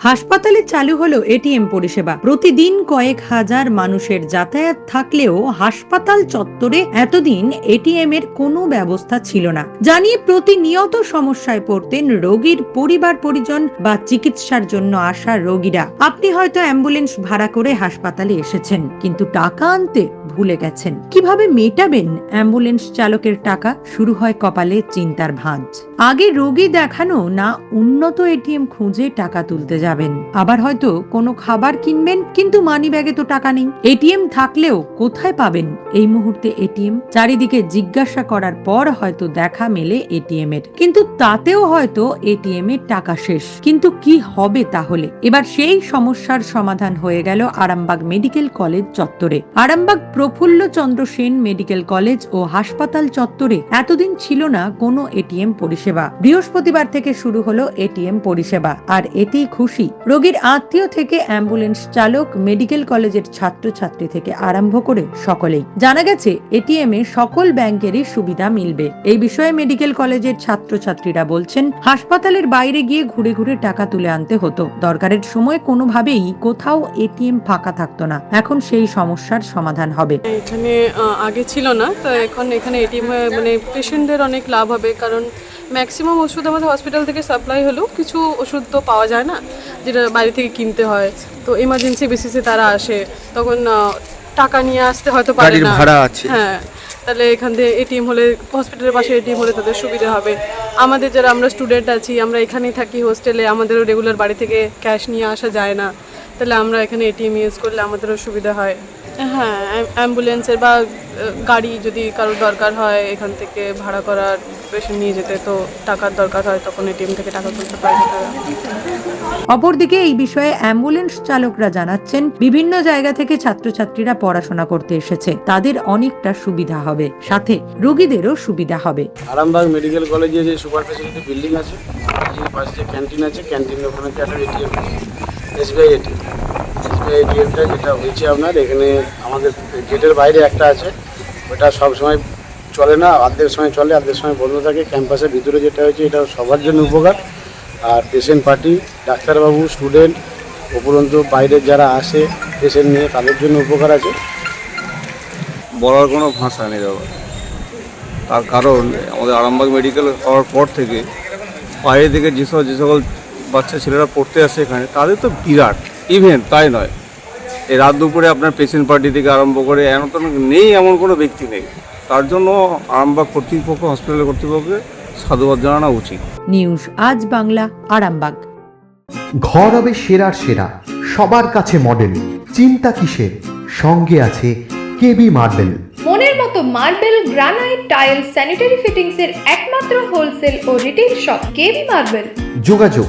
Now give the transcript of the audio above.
হাসপাতালে চালু হলো এটিএম পরিষেবা। প্রতিদিন কয়েক হাজার মানুষের যাতায়াত থাকলেও হাসপাতাল চত্বরে এতদিন এটিএম এর কোনো ব্যবস্থা ছিল না। জানিয়ে প্রতিনিয়ত সমস্যায় পড়তেন রোগীর পরিবার পরিজন বা চিকিৎসার জন্য আসা রোগীরা। আপনি হয়তো অ্যাম্বুলেন্স ভাড়া করে হাসপাতালে এসেছেন, কিন্তু টাকা আনতে ভুলে গেছেন। কীভাবে মেটাবেন অ্যাম্বুলেন্স চালকের টাকা? শুরু হয় কপালে চিন্তার ভাঁজ। আগে রোগী দেখানো না উন্নত এটিএম খুঁজে টাকা তুলতে যাবেন। আবার হয়তো কোনো খাবার কিনবেন, কিন্তু মানি ব্যাগে তো টাকা নেই। এটিএম থাকলেও কোথায় পাবেন? এই মুহূর্তে এটিএম চারিদিকে জিজ্ঞাসা করার পর হয়তো দেখা মেলে এটিএম এর কিন্তু তাতেও হয়তো এটিএম এর টাকা শেষ। কিন্তু কি হবে তাহলে? এবার সেই সমস্যার সমাধান হয়ে গেল আরামবাগ মেডিকেল কলেজ চত্বরে। আরামবাগ প্রফুল্ল চন্দ্র সেন মেডিকেল কলেজ ও হাসপাতাল চত্বরে এতদিন ছিল না কোনো এটিএম পরিষেবা। বৃহস্পতিবার থেকে শুরু হলো এটিএম পরিষেবা, আর এতেই খুশি। রোগীর আত্মীয় থেকে অ্যাম্বুলেন্স চালক, মেডিকেল কলেজের ছাত্রছাত্রী থেকে আরম্ভ করে সকলেই। জানা গেছে এটিএম এ সকল ব্যাংকেরই সুবিধা মিলবে। এই বিষয়ে মেডিকেল কলেজের ছাত্রছাত্রীরা বলছেন, হাসপাতালের বাইরে গিয়ে ঘুরে ঘুরে টাকা তুলে আনতে হতো। দরকারের সময় কোনোভাবেই কোথাও এটিএম ফাঁকা থাকতো না। এখন সেই সমস্যার সমাধান হবে। এখানে আগে ছিল না তো এখন এখানে এটিএম মানে পেশেন্টদের অনেক লাভ হবে কারণ ম্যাক্সিমাম ওষুধ আমাদের হসপিটাল থেকে সাপ্লাই হলেও কিছু ওষুধ তো পাওয়া যায় না যেটা বাইরে থেকে কিনতে হয়। তো এমার্জেন্সি বেসিসে তারা আসে তখন টাকা নিয়ে আসতে হয়তো পারে না। ভাড়া আছে। হ্যাঁ তাহলে এখান থেকে এটিএম হলে হসপিটালের পাশে এটিএম হলে তাদের সুবিধা হবে। আমাদের যারা আমরা স্টুডেন্ট আছি আমরা এখানেই থাকি হোস্টেলে আমাদেরও রেগুলার বাড়ি থেকে ক্যাশ নিয়ে আসা যায় না। তাহলে আমরা এখানে এটিএম ইউজ করলে আমাদেরও সুবিধা হয়। হ্যাঁ অ্যাম্বুলেন্সের বা গাড়ি যদি কারোর দরকার হয় এখান থেকে ভাড়া করার পেশেন্ট নিয়ে যেতে তো টাকার দরকার হয় তখন এটিএম থেকে টাকা তুলতে পারে অপরদিকে এই বিষয়ে অ্যাম্বুলেন্স চালকরা জানাচ্ছেন বিভিন্ন জায়গা থেকে ছাত্রছাত্রীরা পড়াশোনা করতে এসেছে। তাদের অনেকটা সুবিধা হবে। সাথে রোগীদেরও সুবিধা হবে। আরামবাগ মেডিকেল কলেজে যে সুপার ফেসিলিটি বিল্ডিং আছে পাশে ক্যান্টিন আছে ক্যান্টিনের ওখানে একটা এটিএম এসবিআই এটিএম এটিএমটা যেটা হয়েছে আপনার, এখানে আমাদের গেটের বাইরে একটা আছে। ওটা সব সময় চলে না অর্ধেক সময় চলে অর্ধেক সময় বন্ধ থাকে। ক্যাম্পাসের ভিতরে যেটা হয়েছে, এটা সবার জন্য উপকার। আর পেশেন্ট পার্টি ডাক্তারবাবু স্টুডেন্ট উপরন্তু বাইরের যারা আসে পেশেন্ট নিয়ে তাদের জন্য উপকার আছে। বলার কোনো ভাষা নেই দাদা। তার কারণ, আমাদের আরামবাগ মেডিকেল হওয়ার পর থেকে, বাইরে থেকে যেসব যে সকল বাচ্চা ছেলেরা পড়তে আসে এখানে, তাদের তো বিরাট। ইভেন তাই নয়। এই রাত দুপুরে আপনার পেশেন্ট পার্টি থেকে আরম্ভ করে এমন তো নেই এমন কোনো ব্যক্তি নেই। তার জন্য আরামবাগ কর্তৃপক্ষ হসপিটালের কর্তৃপক্ষকে সাধুবাদ জানানো উচিত। নিউজ আজ বাংলা আরামবাগ। ঘর হবে সেরার সেরা সবার কাছে মডেল চিন্তা কিসের? সঙ্গে আছে কেবি মার্বেল মনের মতো marble granite tile sanitary fittings এর একমাত্র হোলসেল ও রিটেল শপ কেবি মার্বেল যোগাযোগ